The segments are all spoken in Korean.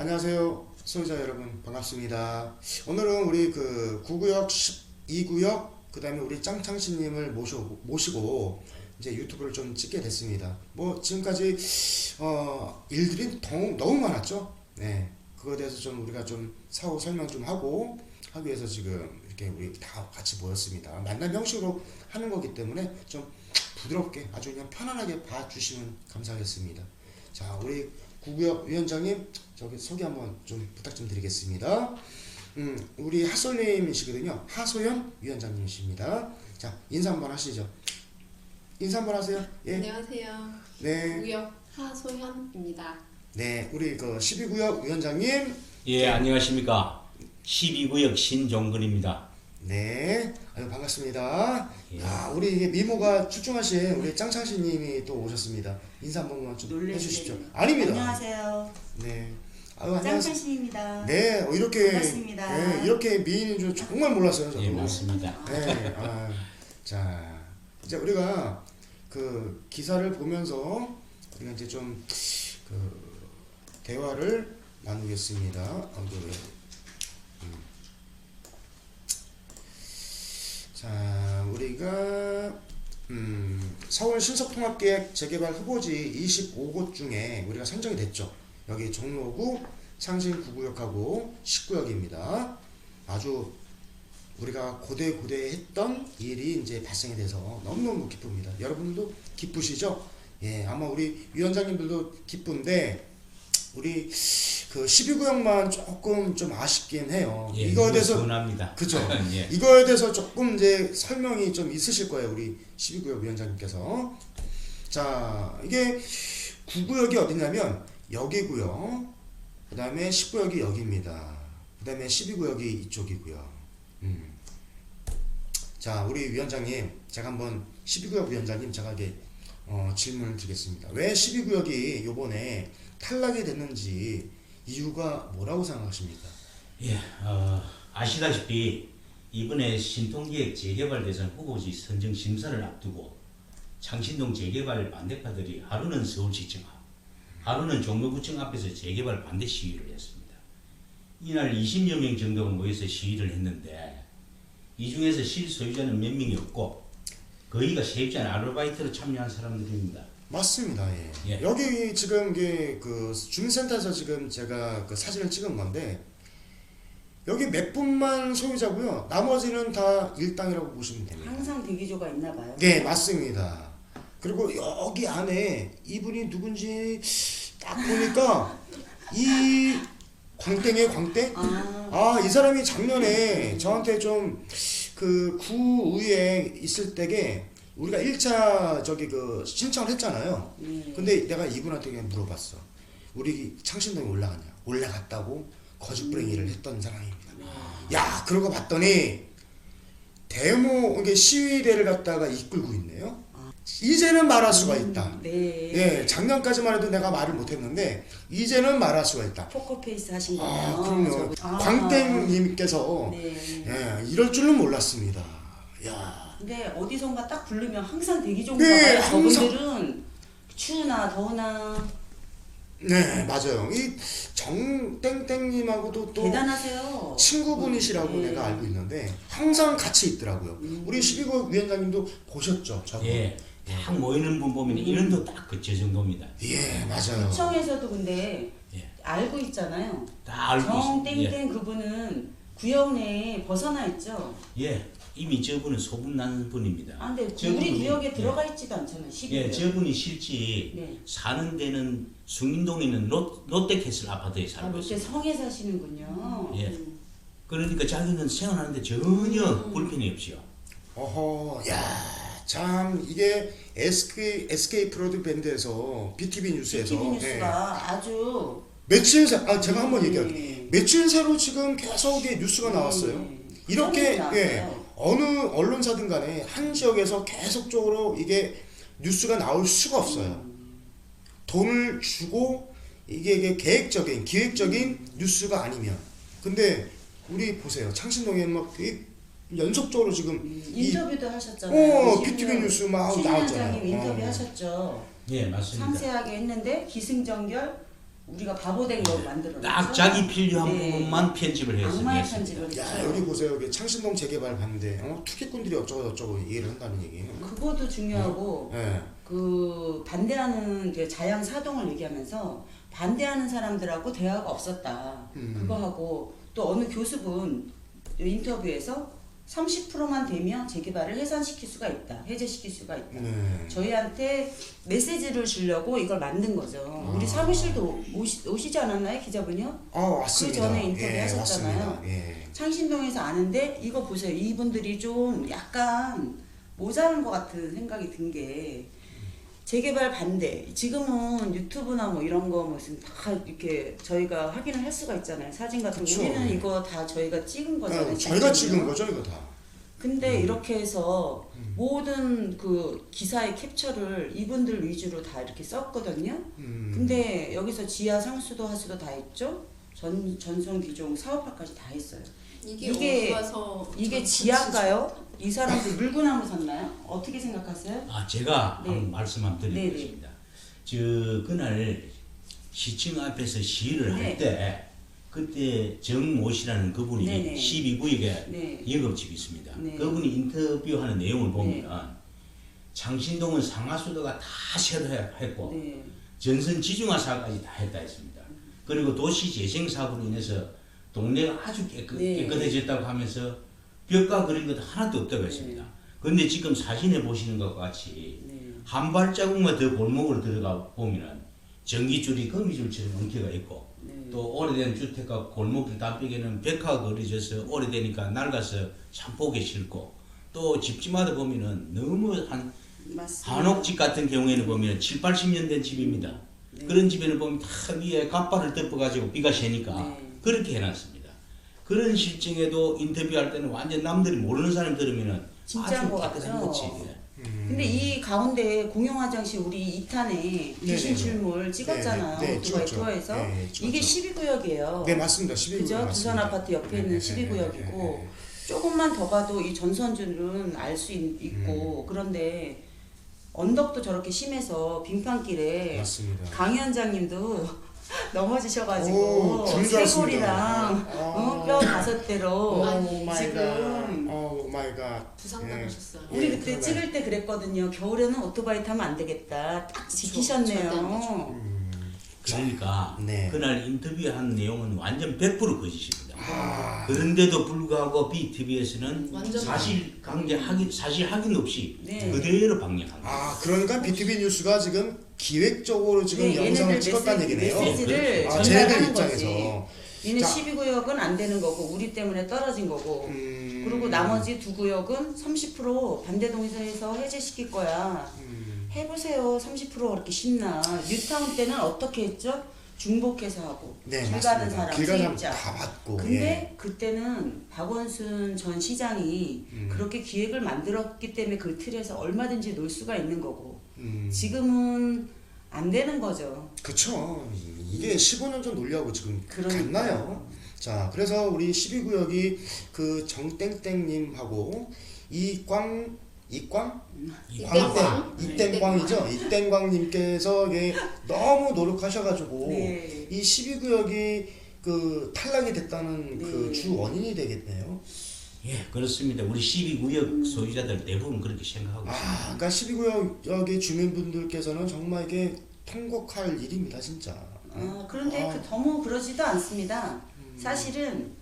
안녕하세요. 소유자 여러분 반갑습니다. 오늘은 우리 그 9구역 12구역 그 다음에 우리 짱창씨님을 모시고 모시고 이제 유튜브를 좀 찍게 됐습니다. 뭐 지금까지 어 일들이 너무, 너무 많았죠. 네. 그거에 대해서 좀 우리가 좀 사후 설명 좀 하고 하기 위해서 지금 이렇게 우리 다 같이 모였습니다. 만남 형식으로 하는 거기 때문에 좀 부드럽게 아주 그냥 편안하게 봐주시면 감사하겠습니다. 자, 우리 구구역 위원장님 저기 소개 한번 좀 부탁 좀 드리겠습니다. 음, 우리 하솔님이시거든요. 하소연 위원장님이십니다. 자, 인사 한번 하시죠. 인사 한번 하세요. 예. 안녕하세요. 네. 우역 하소현입니다. 네, 우리 그 12구역 위원장님. 예, 안녕하십니까. 12구역 신종근입니다. 네. 아유, 반갑습니다. 예. 아, 우리 이게 미모가 출중하신 우리 짱창씨님이 또 오셨습니다. 인사 한 번만 좀 놀래시네. 해주십시오. 아닙니다. 안녕하세요. 네. 아유, 안녕하세요. 짱짱신입니다. 네, 어, 이렇게 반갑습니다. 네, 이렇게 미인인 줄 정말 몰랐어요, 저도. 예, 맞습니다. 네, 아, 자, 이제 우리가 그 기사를 보면서 우리가 이제 좀 그 대화를 나누겠습니다. 아, 그, 음. 자, 우리가 음, 서울 신속통합계획 재개발 후보지 25곳 중에 우리가 선정이 됐죠. 여기 종로구, 상신 9구역하고 10구역입니다. 아주 우리가 고대 고대 했던 일이 이제 발생이 돼서 너무너무 기쁩니다. 여러분들도 기쁘시죠? 예, 아마 우리 위원장님들도 기쁜데 우리 그 12구역만 조금 좀 아쉽긴 해요. 예, 이거에 대해서 서운합니다. 그죠? 예. 이거에 대해서 조금 이제 설명이 좀 있으실 거예요, 우리 12구역 위원장님께서. 자, 이게 9구역이 어디냐면 여기고요. 그 다음에 10구역이 여기입니다. 그 다음에 12구역이 이쪽이고요. 음. 자, 우리 위원장님, 제가 한번 12구역 위원장님 제가 이게 어, 질문을 드리겠습니다. 왜 12구역이 요번에 탈락이 됐는지 이유가 뭐라고 생각하십니까? 예, 어, 아시다시피 이번에 신통기획 재개발 대상 후보지 선정 심사를 앞두고 창신동 재개발 반대파들이 하루는 서울시청 앞, 하루는 종로구청 앞에서 재개발 반대 시위를 했습니다. 이날 20여 명 정도가 모여서 시위를 했는데 이 중에서 실소유자는 몇 명이 없고 거의가 세입자는 아르바이트로 참여한 사람들입니다. 맞습니다. 예. 예. 여기 지금 이게 그 주민센터에서 지금 제가 그 사진을 찍은 건데 여기 몇 분만 소유자고요. 나머지는 다 일당이라고 보시면 됩니다. 항상 대기조가 있나 봐요. 네, 맞습니다. 그리고 여기 안에 이분이 누군지 딱 보니까 이 광땡의 광땡? 아, 아, 이 사람이 작년에 저한테 좀 그 구의회 있을 때게 우리가 1차 저기 그 신청을 했잖아요. 네. 근데 내가 이분한테 그냥 물어봤어. 우리 창신동에 올라갔냐? 올라갔다고 거짓부랭이를 했던 사람입니다. 야, 그러고 봤더니 데모 이게 시위대를 갖다가 이끌고 있네요. 이제는 말할 수가 있다. 네. 예, 작년까지만 해도 내가 말을 못했는데 이제는 말할 수가 있다. 포커페이스 하신 거예요. 아, 그럼요. 저- 아, 광땡님께서 네. 예, 이럴 줄은 몰랐습니다. 야, 근데 어디선가 딱 부르면 항상 대기조인가 네, 봐요. 항상. 저분들은 추우나 더우나 네, 맞아요. 이 정땡땡님하고도 또 대단하세요. 친구분이시라고 네. 내가 알고 있는데 항상 같이 있더라고요. 음. 우리 12구 위원장님도 보셨죠, 저거? 예, 딱 모이는 분 보면 이름도 딱그저 정도입니다. 예, 맞아요. 시청에서도 근데 예. 알고 있잖아요. 다 알고 있습니다. 예. 정땡땡 그분은 구역 내에 벗어나 있죠. 예, 이미 저분은 소문난 분입니다. 아, 근데 저분이- 우리 구역에 예. 들어가 있지도 않잖아요. 12구역. 예, 저분이 실제 네. 사는 데는 숭인동에 있는 롯, 롯데캐슬 아파트에 아, 살고 롯데 있어요. 성에 사시는군요. 예. 음. 그러니까 자기는 생활하는데 전혀 음. 불편이 없지요. 어허, 야, 참 이게 SK SK 프로드 밴드에서 BTV 뉴스에서 TV 예. 뉴스가 아주 며칠 새, 아 제가 한번 음. 얘기할게요. 며칠 새로 지금 계속 이게 뉴스가 나왔어요. 음. 이렇게 예. 어느 언론사든 간에 한 지역에서 계속적으로 이게 뉴스가 나올 수가 없어요. 음. 돈을 주고 이게, 이게 계획적인 기획적인 뉴스가 아니면 근데 우리 보세요 창신동에 막 이- 연속적으로 지금 음, 이 인터뷰도 하셨잖아요. 어, 신 BTV 뉴스 막신 나왔잖아요. 위원장님 인터뷰 어. 하셨죠. 예, 맞습니다. 상세하게 했는데 기승전결 우리가 바보된 거 만들어 딱 자기 필요한 네. 부분만 편집을 해서 악마의. 편집을 야. 여기 보세요 여기 창신동 재개발 반대 어? 투기꾼들이 어쩌고 저쩌고 얘기를 한다는 얘기예요 그것도 중요하고 예. 그 반대하는 그 자양 사동을 얘기하면서 반대하는 사람들하고 대화가 없었다. 음. 그거 하고 또 어느 교수분 인터뷰에서 30%만 되면 재개발을 해산시킬 수가 있다. 해제시킬 수가 있다. 네. 저희한테 메시지를 주려고 이걸 만든 거죠. 아. 우리 사무실도 오시, 오시지 않았나요, 기자분이요? 아 왔습니다 그 전에 인터뷰 예, 하셨잖아요. 예. 창신동에서 아는데 이거 보세요. 이분들이 좀 약간 모자란 것 같은 생각이 든 게 재개발 반대. 지금은 유튜브나 뭐 이런 거 무슨 다 이렇게 저희가 확인을 할 수가 있잖아요. 사진 같은 거. 그쵸. 우리는 이거 다 저희가 찍은 거잖아요. 아, 저희가. 찍은 거죠 이거 다 근데 음. 이렇게 해서 모든 그 기사의 캡처를 이분들 위주로 다 이렇게 썼거든요. 음. 근데 여기서 지하 상수도 하수도 다 했죠. 전 전송 기종 사업화까지 다 했어요. 이게, 이게- 어디서 이게 전- 지하가요? 이 사람들 물구나무 샀나요? 어떻게 생각하세요? 아 제가 네. 한번 말씀 한번 네, 드리겠습니다. 저 그날 시청 앞에서 시위를 네. 할때 그때 정모 씨라는 그분이 네, 네. 12구역에 네. 영업집이 있습니다. 네. 그분이 인터뷰하는 내용을 보면 장신동은 상하수도가 다 쇄도했고 네. 전선 지중화 사업까지 다 했다 했습니다. 그리고 도시 재생 사업으로 인해서 동네가 아주 깨끗, 네. 깨끗해졌다고 하면서 벽과 그린 것도 하나도 없다고 했습니다. 그런데 지금 사진에 보시는 것과 같이 네. 한 발자국만 더 골목으로 들어가 보면은 전기줄이 거미줄처럼 엉켜가 있고 네. 또 오래된 주택가 골목길 담백에는 백화가 그려져서 오래되니까 낡아서 참 보기 싫고 또 집집마다 보면은 너무 한 맞습니다. 한옥집 같은 경우에는 보면 7, 80년 된 집입니다. 네. 그런 집에는 보면 다 위에 갑발을 덮어가지고 비가 새니까 네. 그렇게 해놨습니다. 그런 실정에도 인터뷰할 때는 완전 남들이 모르는 사람 들으면은 진짜인 아주 같죠? 거지. 음. 근데 이 가운데 공용 화장실 우리 2탄에 귀신. 출몰 찍었잖아요. 네네. 네, 오토바이 찍었죠. 투어에서. 네. 이게 12구역이에요. 네 맞습니다 12구역 그죠? 두산 아파트 옆에 있는 네, 12구역이고 네, 네, 네. 조금만 더 가도 이 전선줄은 알수 음. 있고 그런데 언덕도 저렇게 심해서 빙판길에 맞습니다 강 위원장님도 넘어지셔가지고 오, 죽는 줄 쇄골이랑. 어, 뼈 다섯 대로 오 지금 갓. 오 마이 갓. 부상 예. 당하셨어요. 우리 예, 그때. 찍을 때 그랬거든요. 겨울에는 오토바이 타면 안 되겠다. 딱 지키셨네요. 음. 그러니까 네. 그날 인터뷰한 내용은 완전 100% 거짓입니다. 아. 그런데도 불구하고 BTV에서는 완전 사실 관계 확인 사실 확인 없이 네. 그대로 방영한 거예요. 아 그러니까 BTV 뉴스가 지금 기획적으로 지금 네, 영상을 찍었다는 메시지- 얘기네요. 메시지를 아, 전달하는 거지. 입장에서. 얘는 자. 12구역은 안 되는 거고 우리 때문에 떨어진 거고 음. 그리고 나머지 두 구역은 30% 반대동에서 해제시킬 거야. 음. 해보세요. 30% 그렇게 쉽나. 뉴타운 때는 어떻게 했죠? 중복해서 하고 네길 맞습니다. 가는 사람 길 가는 사람 세입자. 다 받고. 근데 예. 그때는 박원순 전 시장이 음. 그렇게 기획을 만들었기 때문에 그 틀에서 얼마든지 놀 수가 있는 거고 음. 지금은 안 되는 거죠. 그쵸. 이게 15년 전 논리하고 지금 그러니까. 같나요? 자, 그래서 우리 12구역이 그 정땡땡님하고 이광 이광 이땡광? 이땡광이죠. 이땡광님께서 이게 너무 노력하셔가지고 네. 이 12구역이 그 탈락이 됐다는 그 네. 주 원인이 되겠네요. 예, 그렇습니다. 우리 12구역 소유자들 대부분 그렇게 생각하고 있습니다. 아, 그러니까 12구역의 주민분들께서는 정말 이게 통곡할 일입니다, 진짜. 아, 그런데 아. 그 너무 그러지도 않습니다. 사실은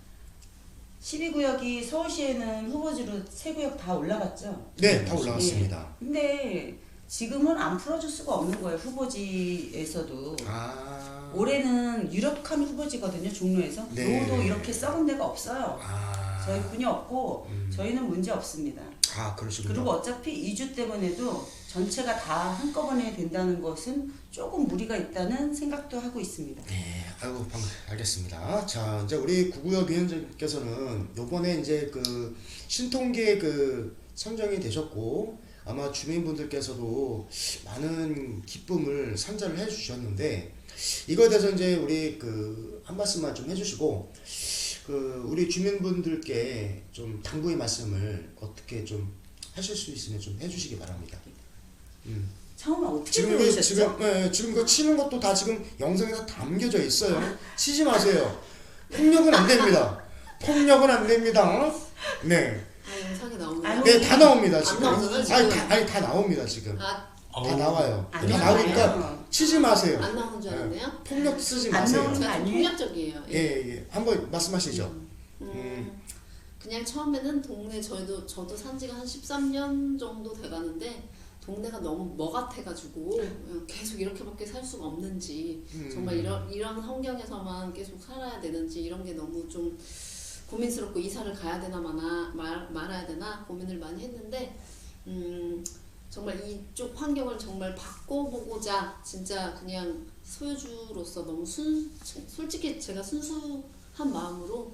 12구역이 서울시에는 후보지로 세 구역 다 올라갔죠. 네, 다 올라갔습니다. 근데 지금은 안 풀어줄 수가 없는 거예요. 후보지에서도. 아, 올해는 유력한 후보지거든요. 종로에서. 네. 노도 이렇게 썩은 데가 없어요. 아, 저희뿐이 없고 음. 저희는 문제 없습니다. 아 그러시군요. 그리고 어차피 이주 때문에도 전체가 다 한꺼번에 된다는 것은 조금 무리가 있다는 생각도 하고 있습니다. 네, 아이고 방 알겠습니다. 자, 이제 우리 구구역 위원장께서는 요번에 이제 그 신통계 그 선정이 되셨고 아마 주민분들께서도 많은 기쁨을 선사를 해주셨는데 이거에 대해서 이제 우리 그 한 말씀만 좀 해주시고 그 우리 주민분들께 좀 당부의 말씀을 어떻게 좀 하실 수 있으면 좀 해주시기 바랍니다. 음, 처음에 어떻게 지금 들어오셨죠? 지금 예, 지금 그 치는 것도 다 지금 영상에 다 담겨져 있어요. 치지 마세요. 폭력은 안 됩니다. 폭력은 안 됩니다. 네, 아 영상에 나오는 아니, 네다 나옵니다 안 지금. 지금. 아니 다, 아니 다 나옵니다 지금. 아, 다 나와요. 안 다 나와요. 나오니까 치지 마세요. 안 나오는 줄 알았네요. 폭력 쓰지 안 마세요. 나오는 거 제가 좀 아니에요? 폭력적이에요. 예, 예. 한번 말씀하시죠. 음, 음. 그냥 처음에는 동네 저희도 저도 산 지가 한 13년 정도 돼 가는데 동네가 너무 뭐 같아가지고 계속 이렇게밖에 살 수가 없는지 음. 정말 이런 이런 환경에서만 계속 살아야 되는지 이런 게 너무 좀 고민스럽고 이사를 가야 되나 마나 말, 말아야 되나 고민을 많이 했는데 음 정말 이쪽 환경을 정말 바꿔보고자 진짜 그냥 소유주로서 너무 순 솔직히 제가 순수한 마음으로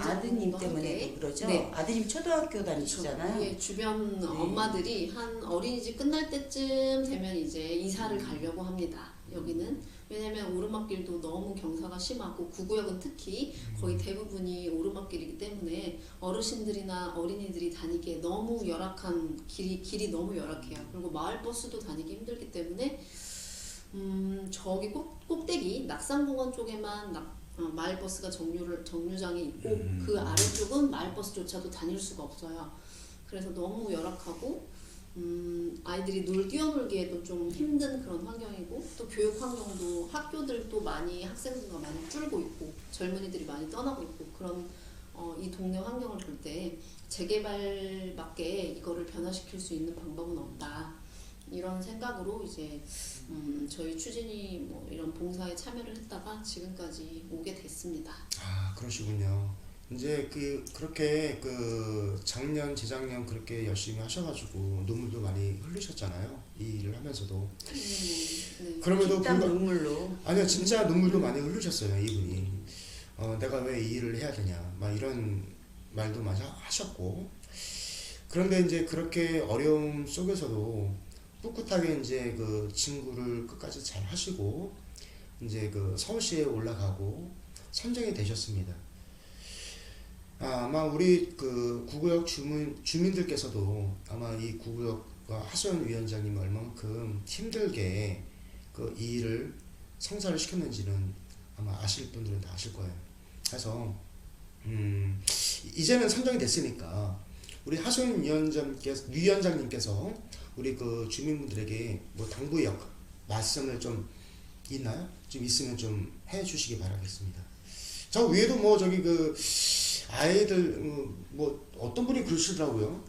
아드님 함께 때문에 그러죠? 네. 아드님 초등학교 다니시잖아요. 예, 주변 네. 엄마들이 한 어린이집 끝날 때쯤 되면 이제 이사를 가려고 합니다. 여기는 왜냐면 오르막길도 너무 경사가 심하고 구구역은 특히 거의 대부분이 오르막길이기 때문에 어르신들이나 어린이들이 다니기에 너무 열악한 길이 길이 너무 열악해요. 그리고 마을 버스도 다니기 힘들기 때문에 음 저기 꼭, 꼭대기 낙산공원 쪽에만 낙, 어, 마을 버스가 정류를 정류장에 있고 음. 그 아래쪽은 마을 버스조차도 다닐 수가 없어요. 그래서 너무 열악하고 음, 아이들이 놀 뛰어놀기에도 좀 힘든 그런 환경이고 또 교육 환경도 학교들도 많이 학생 수가 많이 줄고 있고 젊은이들이 많이 떠나고 있고 그런 어, 이 동네 환경을 볼 때 재개발 밖에 이거를 변화시킬 수 있는 방법은 없다. 이런 생각으로 이제 음, 저희 추진이 뭐 이런 봉사에 참여를 했다가 지금까지 오게 됐습니다. 아 그러시군요. 이제 그 그렇게 그 작년 재작년 그렇게 열심히 하셔가지고 눈물도 많이 흘리셨잖아요. 이 일을 하면서도. 음, 네. 그럼에도 불구하고 눈물로 아니요 진짜 눈물도 많이 흘리셨어요 이분이. 어 내가 왜 이 일을 해야 되냐 막 이런 말도 많이 하- 하셨고. 그런데 이제 그렇게 어려움 속에서도 꿋꿋하게 이제 그 친구를 끝까지 잘 하시고 이제 그 서울시에 올라가고 선정이 되셨습니다. 아, 아마 우리 그 구구역 주민 주민들께서도 아마 이 구구역과 하소연 위원장님이 얼마만큼 힘들게 그 이 일을 성사를 시켰는지는 아마 아실 분들은 다 아실 거예요. 그래서 음, 이제는 선정이 됐으니까 우리 하소연 위원장께서 위원장님께서 우리 그 주민분들에게 뭐 당부역 말씀을 좀 있나요? 좀 있으면 좀 해주시기 바라겠습니다. 저 위에도 뭐 저기 그 아이들 음, 뭐 어떤 분이 그러시더라고요.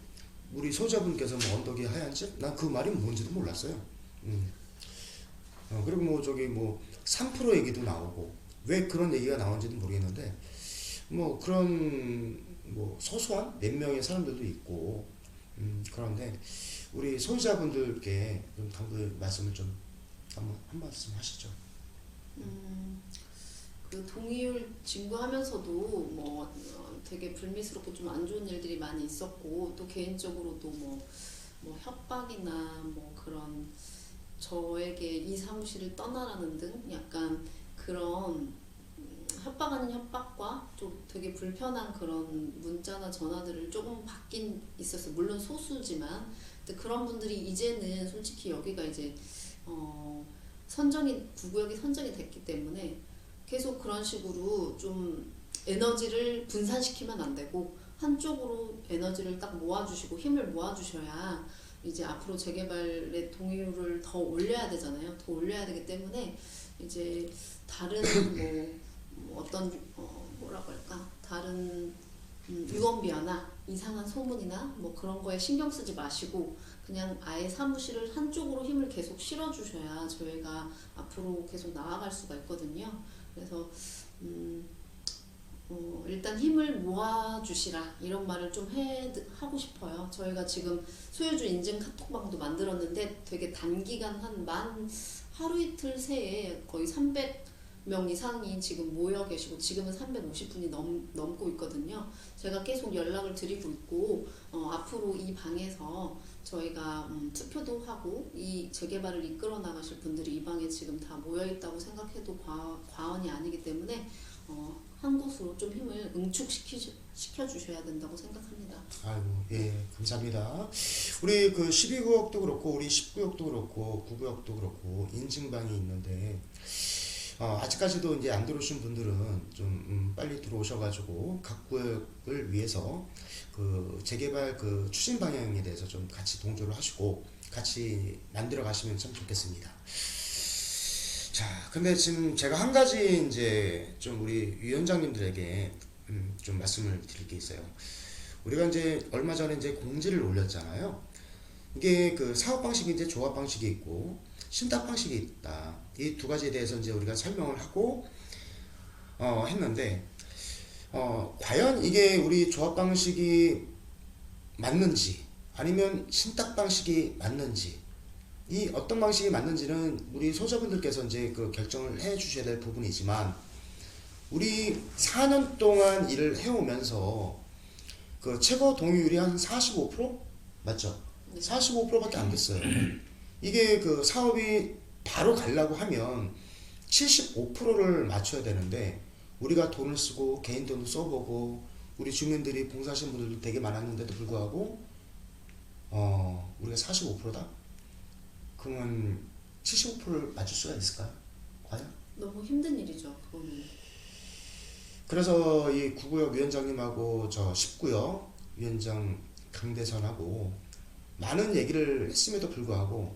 우리 소자분께서 뭐 언덕이 하얀 집? 난 그 말이 뭔지도 몰랐어요. 음. 어, 그리고 뭐 저기 뭐 3% 얘기도 나오고 왜 그런 얘기가 나온지는 모르겠는데 뭐 그런 뭐 소소한 몇 명의 사람들도 있고 음, 그런데 우리 소유자분들께 좀 당부 말씀을 좀 한번 한 말씀 하시죠. 음, 그 동의율 진구하면서도 뭐 어, 되게 불미스럽고 좀 안 좋은 일들이 많이 있었고 또 개인적으로도 뭐, 뭐 협박이나 뭐 그런 저에게 이 사무실을 떠나라는 등 약간 그런 음, 협박 아닌 협박과 좀 되게 불편한 그런 문자나 전화들을 조금 받긴 있었어요. 물론 소수지만 근데 그런 분들이 이제는 솔직히 여기가 이제 어 선정이 구구역이 선정이 됐기 때문에 계속 그런 식으로 좀 에너지를 분산시키면 안 되고 한쪽으로 에너지를 딱 모아주시고 힘을 모아주셔야 이제 앞으로 재개발의 동의율을 더 올려야 되잖아요. 더 올려야 되기 때문에 이제 다른 뭐, 뭐 어떤 어 뭐라고 할까 다른 음, 유언비어나 이상한 소문이나 뭐 그런 거에 신경 쓰지 마시고 그냥 아예 사무실을 한쪽으로 힘을 계속 실어주셔야 저희가 앞으로 계속 나아갈 수가 있거든요. 그래서 음, 어, 일단 힘을 모아주시라 이런 말을 좀 해, 하고 싶어요. 저희가 지금 소유주 인증 카톡방도 만들었는데 되게 단기간 한 만 하루 이틀 새에 거의 300 명 이 상이 지금 모여 계시고 지금은 350분이 넘, 넘고 있거든요. 제가 계속 연락을 드리고 있고 어, 앞으로 이 방에서 저희가 음, 투표도 하고 이 재개발을 이끌어 나가실 분들이 이 방에 지금 다 모여 있다고 생각해도 과, 과언이 아니기 때문에 어, 한 곳으로 좀 힘을 응축시키 시켜 주셔야 된다고 생각합니다. 아이고 예 감사합니다. 우리 그 12구역도 그렇고 우리 10구역도 그렇고 9구역도 그렇고 인증방이 있는데 어, 아직까지도 이제 안 들어오신 분들은 좀 음, 빨리 들어오셔가지고 각 구역을 위해서 그 재개발 그 추진 방향에 대해서 좀 같이 동조를 하시고 같이 만들어 가시면 참 좋겠습니다. 자, 근데 지금 제가 한 가지 이제 좀 우리 위원장님들에게 음, 좀 말씀을 드릴 게 있어요. 우리가 이제 얼마 전에 이제 공지를 올렸잖아요. 이게 그 사업 방식이 이제 조합 방식이 있고 신탁 방식이 있다. 이 두 가지에 대해서 이제 우리가 설명을 하고 어 했는데 어 과연 이게 우리 조합 방식이 맞는지 아니면 신탁 방식이 맞는지 이 어떤 방식이 맞는지는 우리 소자분들께서 이제 그 결정을 해 주셔야 될 부분이지만 우리 4년 동안 일을 해오면서 그 최고 동의율이 한 45% 맞죠? 네. 45%밖에 안 됐어요. 이게 그 사업이 바로 가려고 하면 75%를 맞춰야 되는데 우리가 돈을 쓰고 개인 돈도 써보고 우리 주민들이 봉사하시는 분들도 되게 많았는데도 불구하고 어 우리가 45%다? 그러면 75%를 맞출 수가 있을까요? 과연? 너무 힘든 일이죠. 그거는. 그래서 이 구구역 위원장님하고 저 10구역 위원장 강대선하고 많은 얘기를 했음에도 불구하고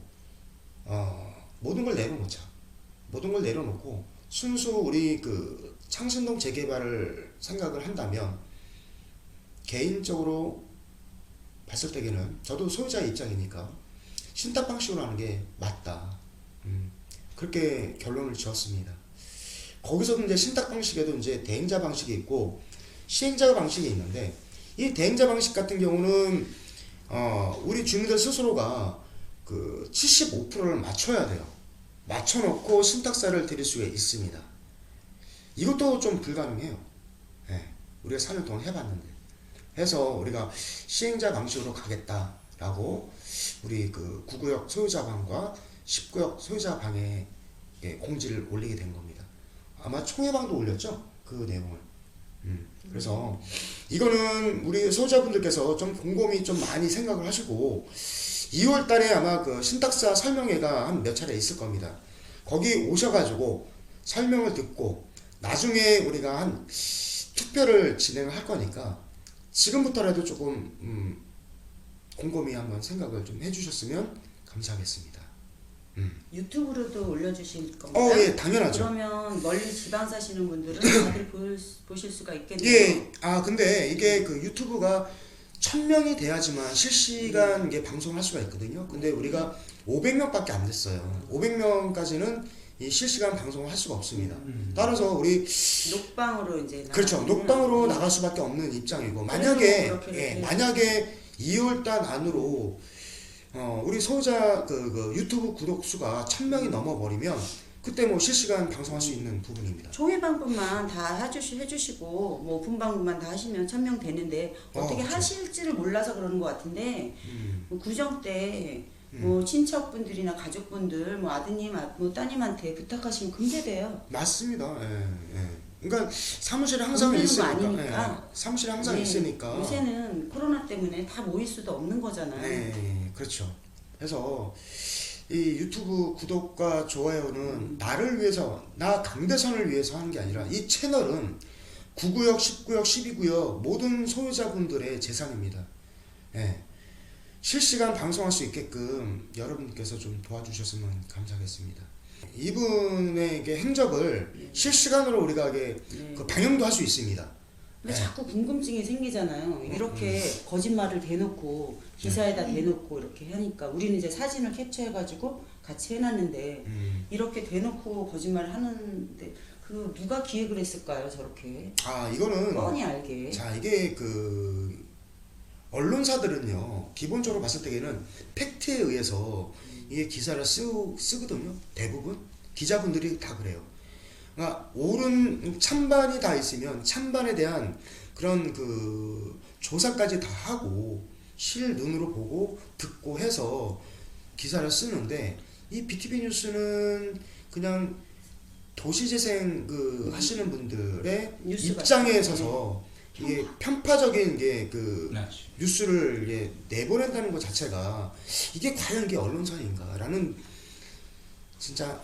어, 모든 걸 내려놓자. 모든 걸 내려놓고 순수 우리 그 창신동 재개발을 생각을 한다면 개인적으로 봤을 때에는 저도 소유자 입장이니까 신탁 방식으로 하는 게 맞다. 음, 그렇게 결론을 지었습니다. 거기서도 이제 신탁 방식에도 이제 대행자 방식이 있고 시행자 방식이 있는데 이 대행자 방식 같은 경우는 어 우리 주민들 스스로가 그 75%를 맞춰야 돼요. 맞춰놓고 신탁사를 드릴 수가 있습니다. 이것도 좀 불가능해요. 예, 우리가 4년 동안 해봤는데 해서 우리가 시행자 방식으로 가겠다라고 우리 그 9구역 소유자 방과 10구역 소유자 방에 예, 공지를 올리게 된 겁니다. 아마 총회방도 올렸죠 그 내용을. 음, 그래서 이거는 우리 소유자분들께서 좀 곰곰이 좀 많이 생각을 하시고 2월 달에 아마 그 신탁사 설명회가 한 몇 차례 있을 겁니다. 거기 오셔가지고 설명을 듣고 나중에 우리가 한 투표를 진행을 할 거니까 지금부터라도 조금 음, 곰곰이 한번 생각을 좀 해주셨으면 감사하겠습니다. 유튜브로도 올려주실 겁니다. 어, 예, 당연하죠. 그러면 멀리 지방 사시는 분들은 다들 볼, 보실 수가 있겠네요. 예, 아 근데 이게 그 유튜브가 천 명이 돼야지만 실시간 이게 방송을 할 수가 있거든요. 근데 우리가 500명밖에 안 됐어요. 500명까지는 이 실시간 방송을 할 수가 없습니다. 따라서 우리 녹방으로 이제 그렇죠. 녹방으로 음. 나갈 수밖에 없는 입장이고 만약에 예, 만약에 2월달 안으로 어, 우리 소유자 그, 그 유튜브 구독 수가 천 명이 넘어버리면 그때 뭐 실시간 방송할 수 있는 부분입니다. 총회방법만 다 해주시, 해주시고 뭐 분방법만 다 하시면 천명 되는데 어떻게 어, 그렇죠. 하실지를 몰라서 그러는 것 같은데 음, 뭐 구정 때 뭐 친척분들이나 가족분들 뭐 아드님 아- 뭐 따님한테 부탁하시면 금제돼요. 맞습니다. 예, 예. 그러니까 사무실에 항상 있으니까. 예, 사무실에 항상 네, 있으니까. 요새는 코로나 때문에 다 모일 수도 없는 거잖아요. 네, 그렇죠. 그래서 이 유튜브 구독과 좋아요는 나를 위해서, 나 강대선을 위해서 하는 게 아니라 이 채널은 9구역, 10구역, 12구역 모든 소유자분들의 재산입니다. 예. 실시간 방송할 수 있게끔 여러분께서 좀 도와주셨으면 감사하겠습니다. 이분에게 행적을 실시간으로 우리가 이게 네. 그 방영도 할 수 있습니다. 근데 네. 자꾸 궁금증이 생기잖아요. 이렇게 거짓말을 대놓고 기사에다 대놓고 이렇게 하니까 우리는 이제 사진을 캡처해가지고 같이 해놨는데 음. 이렇게 대놓고 거짓말을 하는데 그 누가 기획을 했을까요? 저렇게 아, 이거는 뻔히 알게. 자 이게 그 언론사들은요 기본적으로 봤을 때에는 팩트에 의해서 이게 기사를 쓰, 쓰거든요. 대부분. 기자분들이 다 그래요. 그러니까 옳은 찬반이 다 있으면 찬반에 대한 그런 그 조사까지 다 하고 실 눈으로 보고 듣고 해서 기사를 쓰는데 이 BTV 뉴스는 그냥 도시재생 그 하시는 분들의 입장에 서서 이게 편파적인 게그 그렇지. 뉴스를 이게 내보낸다는 것 자체가 이게 과연 이게 언론사인가라는 진짜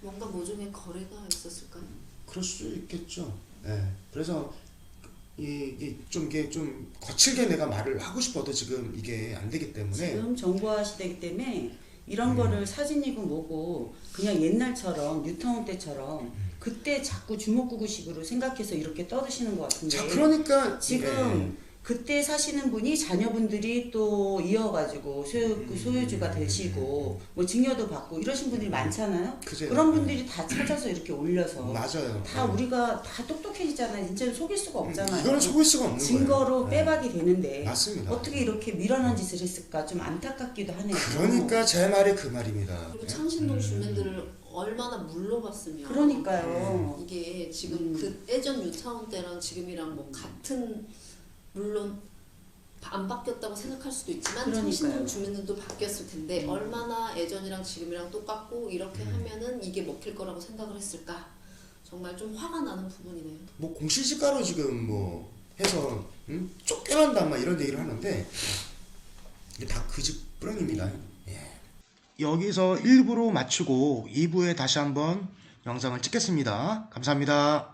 뭔가 모종의 거래가 있었을까요? 그럴 수 있겠죠. 예. 그래서 이- 이게 좀 이게 좀 거칠게 내가 말을 하고 싶어도 지금 이게 안 되기 때문에 지금 정보화 시대이기 때문에 이런 음. 거를 사진이고 뭐고 그냥 옛날처럼 뉴타운 때처럼 그때 자꾸 주먹구구식으로 생각해서 이렇게 떠드시는 것 같은데 자 그러니까 지금 그때 사시는 분이 자녀분들이 또 이어가지고 소유, 음. 그 소유주가 되시고 뭐 증여도 받고 이러신 분들이 많잖아요. 그죠. 그런 분들이 다 찾아서 이렇게 올려서 맞아요. 다 예. 우리가 다 똑똑해지잖아요. 진짜로 속일 수가 없잖아요. 이거는 속을 수가 없는 증거로 거예요. 빼박이 되는데 예. 맞습니다. 어떻게 이렇게 미련한 짓을 했을까 좀 안타깝기도 하네요. 그러니까 제 말이 그 말입니다. 그리고 예? 창신동 주민들을 얼마나 물러봤으면 그러니까요. 이게 지금 음. 그 예전 뉴타운 때랑 지금이랑 뭐 같은 물론 안 바뀌었다고 생각할 수도 있지만. 창신동 주민들도 바뀌었을 텐데 음. 얼마나 예전이랑 지금이랑 똑같고 이렇게 음. 하면은 이게 먹힐 거라고 생각을 했을까 정말 좀 화가 나는 부분이네요. 뭐 공시지가로 지금 뭐 해서 음? 쫓겨난다 막 이런 얘기를 하는데 이게 다 그집 뿌령입니다. 예. 여기서 1부로 마치고 2부에 다시 한번 영상을 찍겠습니다. 감사합니다.